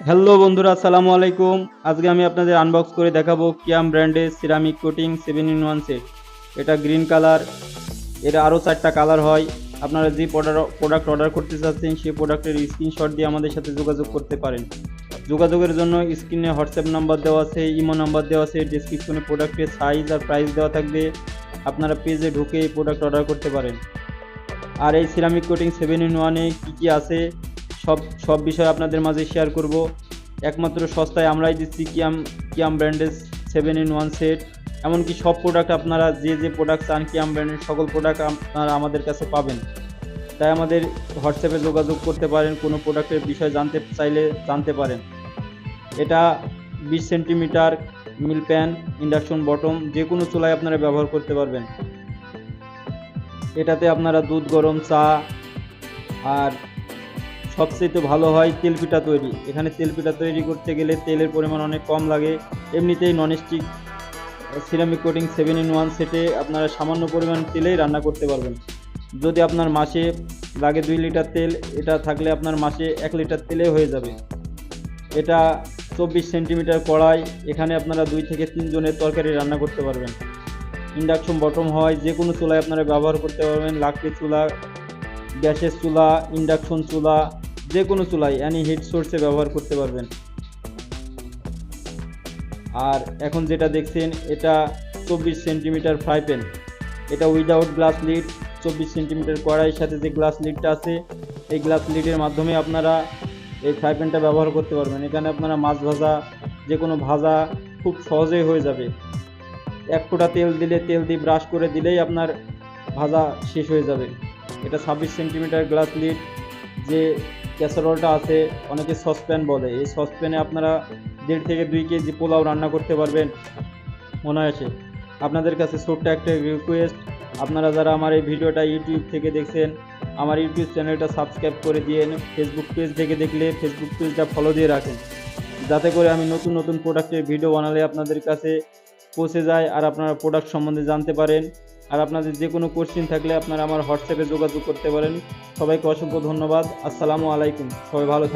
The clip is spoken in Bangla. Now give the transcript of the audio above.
হ্যালো বন্ধুরা, আসসালামু আলাইকুম। আজকে আমি আপনাদের আনবক্স করে দেখাবো কিয়াম ব্র্যান্ডের ceramic coating seven in one set এটা গ্রিন কালারের আরও চারটা কালার হয়। আপনারা যে প্রোডাক্ট অর্ডার করতে চাচ্ছেন, সেই প্রোডাক্টের স্ক্রিনশট দিয়ে আমাদের সাথে যোগাযোগ করতে পারেন। যোগাযোগের জন্য স্ক্রিনে হোয়াটসঅ্যাপ নাম্বার দেওয়া আছে ইমো নাম্বার দেওয়া আছে ডিসক্রিপশনে প্রোডাক্টের সাইজ আর প্রাইস দেওয়া থাকবে। আপনারা পেজে ঢুকে এই প্রোডাক্ট অর্ডার করতে পারেন। আর এই সিরামিক কোটিং সেভেন ইন ওয়ানে কী কী আছে? সব সব বিষয় আপনাদের মাঝে শেয়ার করব। একমাত্র সস্তায় আমরাই দিচ্ছি কিয়াম কিয়াম ব্র্যান্ডের সেভেন ইন ওয়ান সেট এমনকি সব প্রোডাক্ট আপনারা যে যে প্রোডাক্ট চান কিয়াম ব্র্যান্ডের সকল প্রোডাক্ট আপনারা আমাদের কাছে পাবেন। তাই আমাদের হোয়াটসঅ্যাপে যোগাযোগ করতে পারেন, কোনো প্রোডাক্টের বিষয় জানতে চাইলে জানতে পারেন। এটা বিশ centimetre milk pan induction bottom যে কোনো চুলায় আপনারা ব্যবহার করতে পারবেন। এটাতে আপনারা দুধ, গরম চা আর সবচেয়ে ভালো হয় তেল পিঠা তৈরি। এখানে তেল পিঠা তৈরি করতে গেলে তেলের পরিমাণ অনেক কম লাগে। এমনিতেই nonstick ceramic coating seven in one সেটে আপনারা সামান্য পরিমাণ তেলেই রান্না করতে পারবেন। যদি আপনার মাসে লাগে দুই লিটার তেল, এটা থাকলে আপনার মাসে এক লিটার তেলে হয়ে যাবে। এটা চব্বিশ সেন্টিমিটার কড়াই, এখানে আপনারা দুই থেকে তিনজনের তরকারি রান্না করতে পারবেন। ইন্ডাকশন বটম হয় যে কোনো চুলায় আপনারা ব্যবহার করতে পারবেন। লাকড়ি চুলা, গ্যাসের চুলা, ইন্ডাকশন চুলা যে কোনো চুলায় অ্যানি হিট সোর্সে ব্যবহার করতে পারবেন। আর এখন যেটা দেখছেন, এটা চব্বিশ সেন্টিমিটার ফ্রাই প্যান এটা উইদাউট গ্লাস লিড চব্বিশ সেন্টিমিটার কড়াইয়ের সাথে যে গ্লাস লিডটা আছে, এই গ্লাস লিডের মাধ্যমে আপনারা এই ফ্রাই প্যানটা ব্যবহার করতে পারবেন। এখানে আপনারা মাছ ভাজা, যে কোনো ভাজা খুব সহজেই হয়ে যাবে। এক ফোঁটা তেল দিলে, তেল দিয়ে ব্রাশ করে দিলেই আপনার ভাজা শেষ হয়ে যাবে। এটা ছাব্বিশ সেন্টিমিটার গ্লাস লিড যে ক্যাসারোলটা আছে, অনেকে সসপ্যান বলে। এই সসপ্যানে আপনারা দেড় থেকে দুই কেজি পোলাও রান্না করতে পারবেন অনায়াসে। আপনাদের কাছে ছোট্ট একটা রিকোয়েস্ট আপনারা যারা আমার এই ভিডিওটা ইউটিউব থেকে দেখছেন, আমার ইউটিউব চ্যানেলটা সাবস্ক্রাইব করে দিয়ে ফেসবুক পেজ থেকে দেখলে ফেসবুক পেজটা ফলো দিয়ে রাখেন। যাতে করে আমি নতুন নতুন প্রোডাক্টের ভিডিও বানালে আপনাদের কাছে পৌঁছে যায় আর আপনারা প্রোডাক্ট সম্বন্ধে জানতে পারেন। আর আপনাদের যে কোনো কোশ্চিন থাকলে আপনারা আমার হোয়াটসঅ্যাপে যোগাযোগ করতে পারেন। সবাইকে অসংখ্য ধন্যবাদ। আসসালামু আলাইকুম। সবাই ভালো থাকবেন।